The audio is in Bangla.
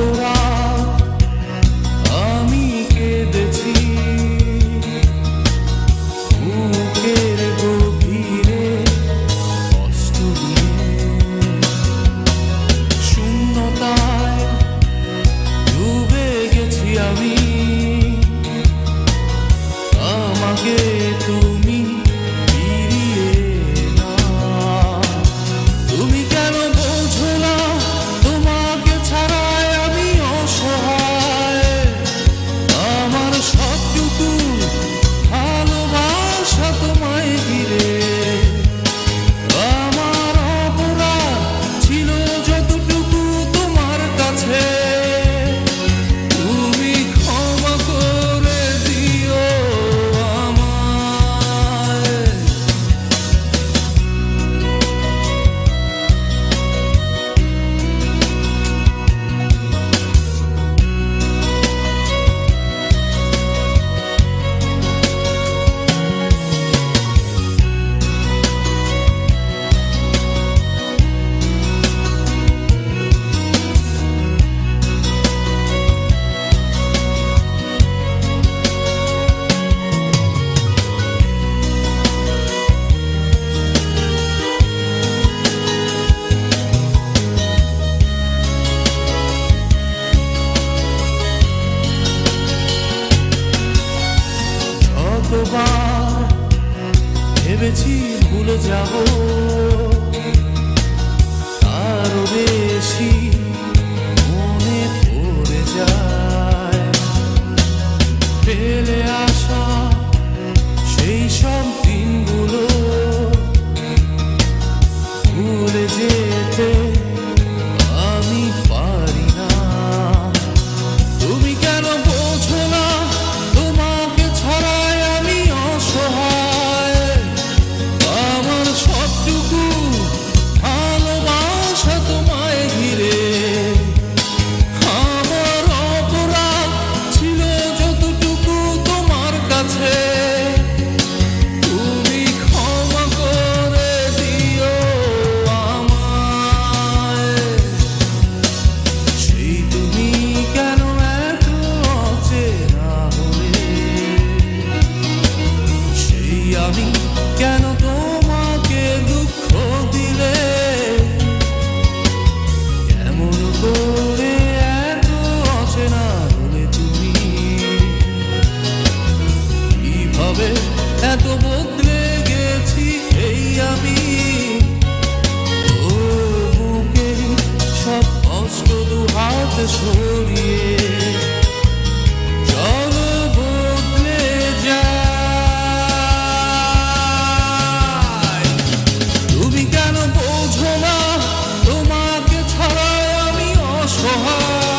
será ভেবেছি ভুলে যাব। আরও বেশি সরিয়ে চলো বদলে তুমি কেন বোঝো না তোমাকে ছাড়াই আমি অসহায়।